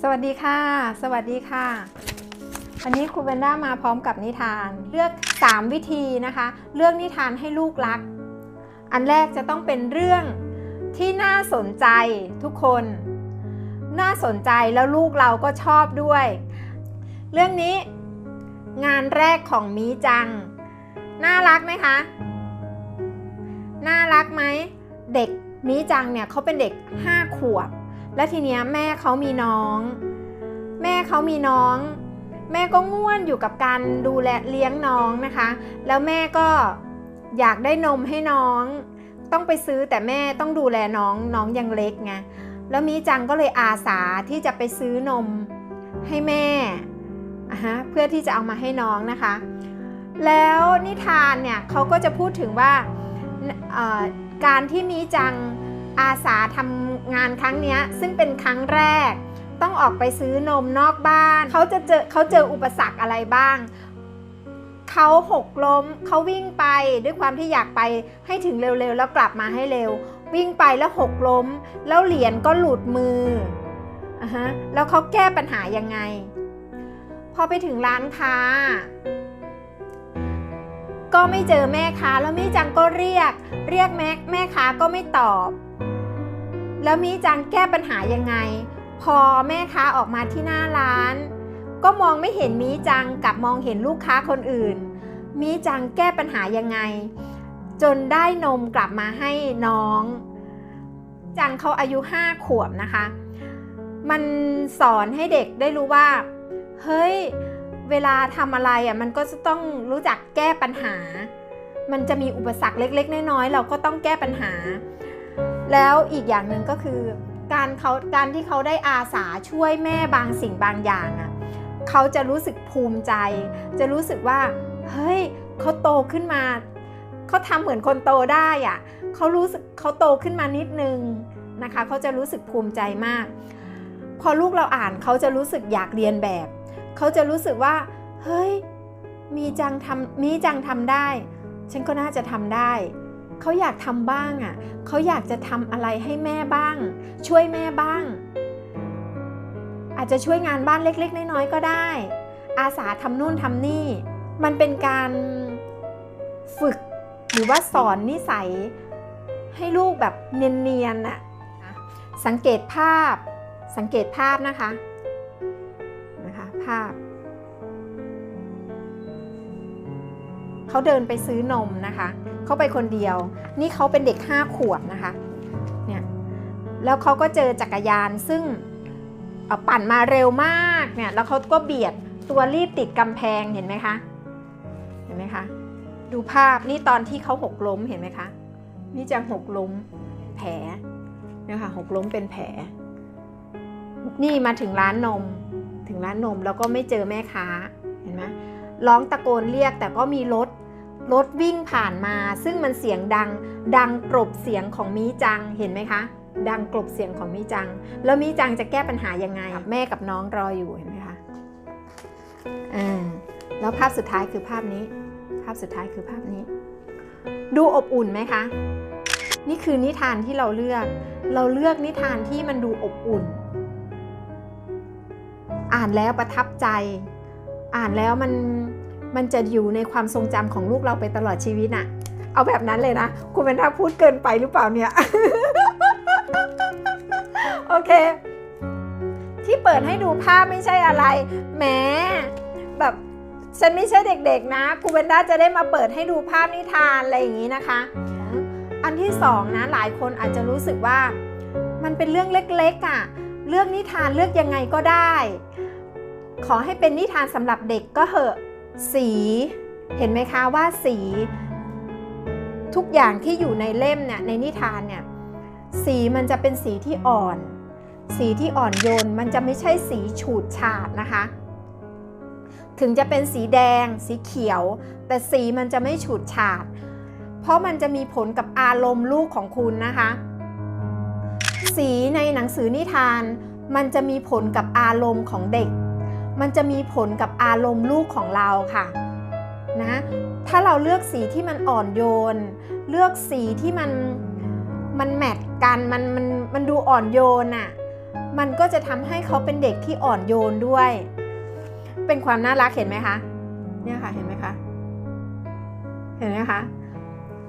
สวัสดีค่ะ สวัสดีค่ะ วันนี้ครูเบนด้ามาพร้อมกับนิทาน เลือก 3 วิธีนะคะ เลือกนิทานให้ลูกรัก อันแรกจะต้องเป็นเรื่องที่น่าสนใจทุกคน น่าสนใจแล้วลูกเราก็ชอบด้วย เรื่องนี้ งานแรกของมีจัง น่ารักไหมคะ น่ารักไหม เด็กมีจังเนี่ยเขาเป็นเด็ก 5 ขวบ และทีเนี้ยแม่เขามีน้อง แม่เขามีน้อง แม่ก็ง่วนอยู่กับการดูแลเลี้ยงน้องนะคะ แล้วแม่ก็อยากได้นมให้น้อง ต้องไปซื้อแต่แม่ต้องดูแลน้องน้องยังเล็กไงแล้วมีจังก็เลยอาสาที่จะไปซื้อนมให้แม่ฮะเพื่อที่จะเอามาให้น้องนะคะ แล้วนิทานเนี่ยเขาก็จะพูดถึงว่าการที่มีจัง อาสาทำงานครั้งนี้ซึ่งเป็นครั้งแรก ต้องออกไปซื้อนมนอกบ้าน เขาจะเจอเขาเจออุปสรรคอะไรบ้าง เขาหกล้มเขาวิ่งไปด้วยความที่อยากไปให้ถึงเร็วๆ แล้วกลับมาให้เร็ว วิ่งไปแล้วหกล้ม แล้วเหรียญก็หลุดมืออะฮะแล้วเขาแก้ปัญหายังไง พอไปถึงร้านค้าก็ไม่เจอแม่ค้าแล้วมีจังก็เรียก เรียกแม่แม่ค้าก็ไม่ตอบ แล้วมีจังแก้ปัญหายังไง พอแม่ค้าออกมาที่หน้าร้าน ก็มองไม่เห็นมีจังกับมองเห็นลูกค้าคนอื่น มีจังแก้ปัญหายังไง จนได้นมกลับมาให้น้อง จังเขาอายุห้าขวบนะคะ มันสอนให้เด็กได้รู้ว่า เฮ้ย เวลาทำอะไรอะมันก็จะต้องรู้จักแก้ปัญหา มันจะมีอุปสรรคเล็ก ๆ น้อยๆเราก็ต้องแก้ปัญหา แล้วอีกอย่างหนึ่งก็คือ การเขาการที่เขาได้อาสาช่วยแม่บางสิ่งบางอย่างอะเขาจะรู้สึกภูมิใจ จะรู้สึกว่า เฮ้ยเขาโตขึ้นมาเขาทำเหมือนคนโตได้อะเขารู้สึกเขาโตขึ้นมานิดนึงนะคะเขาจะรู้สึกภูมิใจมาก พอลูกเราอ่านเขาจะรู้สึกอยากเรียนแบบ เขาจะรู้สึกว่า เฮ้ย มีจังทำมีจังทำได้ ฉันก็น่าจะทำได้ เขาอยากทำบ้างอะเขาอยากจะทำอะไรให้แม่บ้าง ช่วยแม่บ้าง อาจจะช่วยงานบ้านเล็ก ๆ น้อยๆก็ได้ อาสาทำนู่นทำนี่ มันเป็นการฝึกหรือว่าสอนนิสัย ให้ลูกแบบเนียนๆน่ะสังเกตภาพ สังเกตภาพนะคะนะคะ ภาพเขาเดินไปซื้อนมนะคะ เขาไปคนเดียว นี่เขาเป็นเด็กห้าขวบนะคะเนี่ยแล้วเขาก็เจอจักรยานซึ่งปั่นมาเร็วมากเนี่ยแล้วเขาก็เบียดตัวรีบติดกำแพงเห็นไหมคะเห็นไหมคะดูภาพนี่ตอนที่เขาหกล้มเห็นไหมคะนี่จังหกล้มแผลเนี่ยค่ะหกล้มเป็นแผล นี่มาถึงร้านนม ถึงร้านนมแล้วก็ไม่เจอแม่ค้าเห็นไหมร้องตะโกนเรียกแต่ก็มีรถ รถวิ่งผ่านมา ซึ่งมันเสียงดัง ดังกลบเสียงของมีจังเห็นไหมคะ ดังกลบเสียงของมีจัง แล้วมีจังจะแก้ปัญหายังไง แม่กับน้องรออยู่เห็นไหมคะอ่าแล้วภาพสุดท้ายคือภาพนี้ ภาพสุดท้ายคือภาพนี้ ดูอบอุ่นไหมคะ นี่คือนิทานที่เราเลือก เราเลือกนิทานที่มันดูอบอุ่น อ่านแล้วประทับใจ อ่านแล้วมัน มันจะอยู่ในความทรงจำของลูกเราไปตลอดชีวิตน่ะ เอาแบบนั้นเลยนะ คุณเป็นท่าพูดเกินไปหรือเปล่าเนี่ย โอเค ที่เปิดให้ดูภาพไม่ใช่อะไร แหม แบบฉันไม่ใช่เด็กๆนะครูเบนด้าจะได้มาเปิดให้ดูภาพนิทานอะไรอย่างนี้นะคะ อันที่สองนะหลายคนอาจจะรู้สึกว่า มันเป็นเรื่องเล็กๆอะ่ะ เรื่องนิทานเลือกยังไงก็ได้ ขอให้เป็นนิทานสำหรับเด็กก็เหอะ สี เห็นไหมคะว่าสี ทุกอย่างที่อยู่ในเล่มเนี่ยในนิทานเนี่ยสีมันจะเป็นสีที่อ่อน สีที่อ่อนโยนมันจะไม่ใช่สีฉูดฉาดนะคะ ถึงจะเป็นสีแดง สีเขียว แต่สีมันจะไม่ฉูดฉาด เพราะมันจะมีผลกับอารมณ์ลูกของคุณนะคะ สีในหนังสือนิทานมันจะมีผลกับอารมณ์ของเด็ก มันจะมีผลกับอารมณ์ลูกของเราค่ะนะถ้าเราเลือกสีที่มันอ่อนโยน เลือกสีที่มันมันแมทกันมันมันมันดูอ่อนโยนอะ่ะมันก็จะทำให้เขาเป็นเด็กที่อ่อนโยนด้วย เป็นความน่ารักเห็นไหมคะเนี่ยค่ะเห็นไหมคะเห็นไหมคะ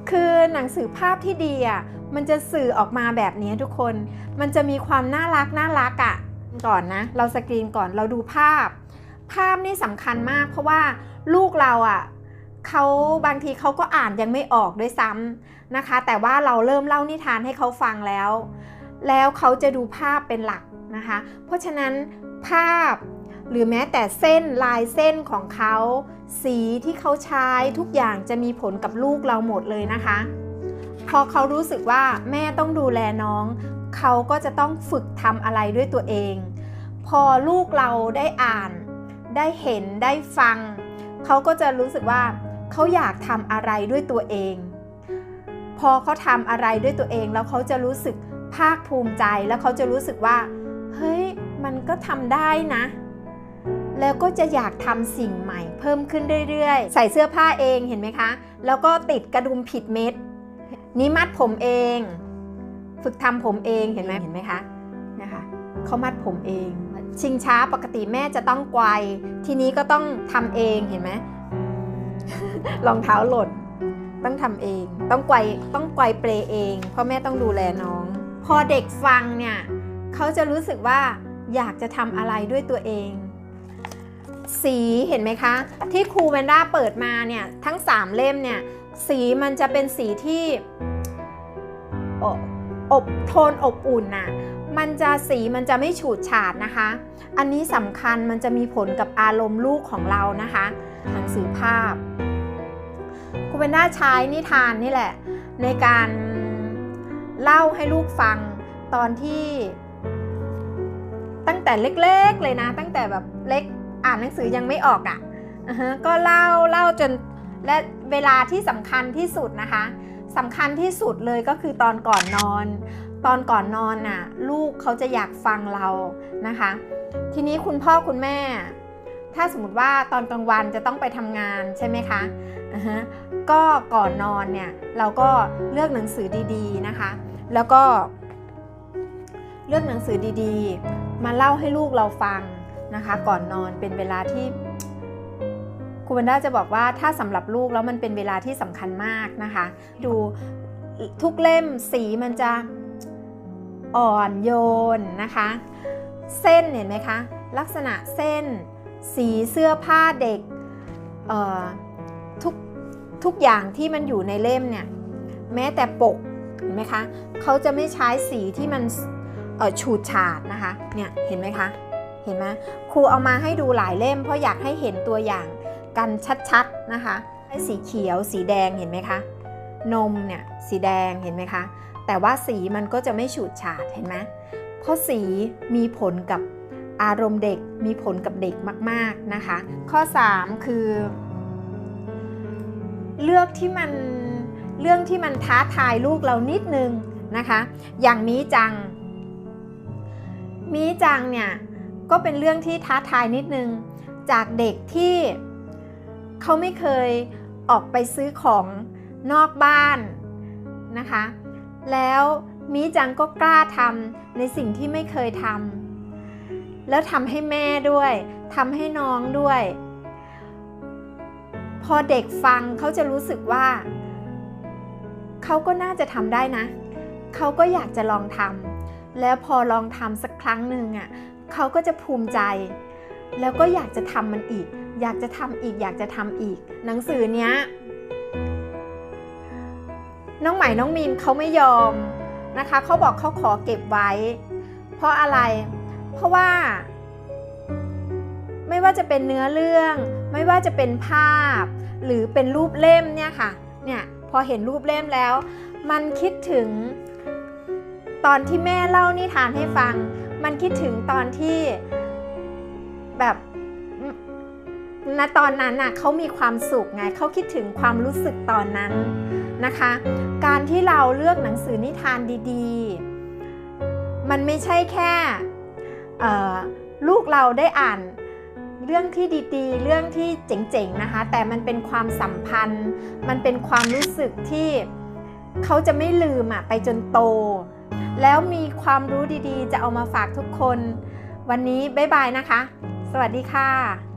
คือหนังสือภาพที่ดีอะมันจะสื่อออกมาแบบนี้ทุกคน มันจะมีความน่ารักน่ารักอะก่อนนะ เราสกรีนก่อนเราดูภาพ ภาพนี่สำคัญมาก เพราะว่าลูกเราอะเขาบางทีเขาก็อ่านยังไม่ออกด้วยซ้ำนะคะ แต่ว่าเราเริ่มเล่านิทานให้เขาฟังแล้ว แล้วเขาจะดูภาพเป็นหลักนะคะ เพราะฉะนั้นภาพหรือแม้แต่เส้นลายเส้นของเขา สีที่เขาใช้ทุกอย่างจะมีผลกับลูกเราหมดเลยนะคะ พอเขารู้สึกว่าแม่ต้องดูแลน้อง เขาก็จะต้องฝึกทำอะไรด้วยตัวเอง พอลูกเราได้อ่าน ได้เห็นได้ฟัง เขาก็จะรู้สึกว่าเขาอยากทำอะไรด้วยตัวเอง พอเขาทำอะไรด้วยตัวเองแล้วเขาจะรู้สึกภาคภูมิใจแล้วเขาจะรู้สึกว่า เฮ้ย มันก็ทำได้นะ แล้วก็จะอยากทำสิ่งใหม่ เพิ่มขึ้นเรื่อยๆ ใส่เสื้อผ้าเองเห็นไหมคะ แล้วก็ติดกระดุมผิดเม็ดนี่มัดผมเอง ฝึกทำผมเองเห็นไหมเห็นไหมคะนะคะเขามัดผมเอง ชิงช้าปกติแม่จะต้องไกวทีนี้ก็ต้องทำเองเห็นไหมรองเท้าหล่นต้องทำเอง ต้องไกวต้องไกวเปลเองเพราะแม่ต้องดูแลน้อง พอเด็กฟังเนี่ยเขาจะรู้สึกว่าอยากจะทำอะไรด้วยตัวเอง สีเห็นไหมคะ ที่ครูแวนด้าเปิดมาเนี่ยทั้ง 3 เล่มเนี่ยสีมันจะเป็นสีที่อบอบโทนอบอุ่นน่ะ มันจะสีมันจะไม่ฉูดฉาดนะคะ อันนี้สำคัญมันจะมีผลกับอารมณ์ลูกของเรานะคะ หนังสือภาพครูเวนด้าใช้นิทานนี่แหละ ในการเล่าให้ลูกฟังตอนที่ ตั้งแต่เล็กๆเลยนะ ตั้งแต่แบบเล็กอ่านหนังสือยังไม่ออกอะ่ะอือฮะก็เล่าเล่าจนและเวลาที่สำคัญที่สุดนะคะสำคัญที่สุดเลยก็คือตอนก่อนนอน ตอนก่อนนอนน่ะลูกเขาจะอยากฟังเรานะคะ ทีนี้คุณพ่อคุณแม่ ถ้าสมมติว่าตอนกลางวันจะต้องไปทำงานใช่ไหมคะอือฮะก็ก่อนนอนเนี่ยเราก็เลือกหนังสือดีๆนะคะ แล้วก็ เลือกหนังสือดีๆ มาเล่าให้ลูกเราฟังนะคะ ก่อนนอนเป็นเวลาที่ครูบันดาจะบอกว่าถ้าสำหรับลูกแล้วมันเป็นเวลาที่สำคัญมากนะคะ ดูทุกเล่มสีมันจะ อ่อนโยนนะคะ เส้นเห็นไหมคะ ลักษณะเส้น สีเสื้อผ้าเด็กทุกทุกอย่างที่มันอยู่ในเล่มเนี่ยแม้แต่ปกเห็นไหมคะเขาจะไม่ใช้สีที่มันฉูดฉาดนะคะเนี่ยเห็นไหมคะเห็นไหมครูเอามาให้ดูหลายเล่ม เพราะอยากให้เห็นตัวอย่างกันชัดๆนะคะสีเขียวสีแดงเห็นไหมคะนมเนี่ยสีแดงเห็นไหมคะ แต่ว่าสีมันก็จะไม่ฉูดฉาดเห็นไหมเพราะสีมีผลกับอารมณ์เด็กมีผลกับเด็กมาก ๆนะคะ ข้อ 3 คือ เลือกที่มันเรื่องที่มันท้าทายลูกเรานิดนึงนะคะ อย่างมีจัง มีจังเนี่ยก็เป็นเรื่องที่ท้าทายนิดนึง จากเด็กที่เขาไม่เคยออกไปซื้อของนอกบ้านนะคะ แล้วมีจังก็กล้าทำในสิ่งที่ไม่เคยทำแล้วทำให้แม่ด้วยทำให้น้องด้วย พอเด็กฟังเขาจะรู้สึกว่า เขาก็น่าจะทำได้นะ เขาก็อยากจะลองทำแล้วพอลองทำสักครั้งหนึ่งอะเขาก็จะภูมิใจ แล้วก็อยากจะทำมันอีก อยากจะทำอีก อยากจะทำอีก หนังสือเนี้ย น้องใหม่น้องมีนเขาไม่ยอมนะคะเขาบอกเขาขอเก็บไว้ เพราะอะไร เพราะว่า ไม่ว่าจะเป็นเนื้อเรื่อง ไม่ว่าจะเป็นภาพ หรือเป็นรูปเล่มเนี่ยค่ะเนี่ยพอเห็นรูปเล่มแล้ว มันคิดถึง ตอนที่แม่เล่านิทานให้ฟัง มันคิดถึงตอนที่แบบณตอนนั้นน่ะเขามีความสุขไงเขาคิดถึงความรู้สึกตอนนั้น นะคะ การที่เราเลือกหนังสือนิทานดีๆ มันไม่ใช่แค่ลูกเราได้อ่านเรื่องที่ดีๆ เรื่องที่เจ๋งๆนะคะ แต่มันเป็นความสัมพันธ์ มันเป็นความรู้สึกที่เขาจะไม่ลืมอะไปจนโต แล้วมีความรู้ดีๆ จะเอามาฝากทุกคน วันนี้บ๊ายบายนะคะ สวัสดีค่ะ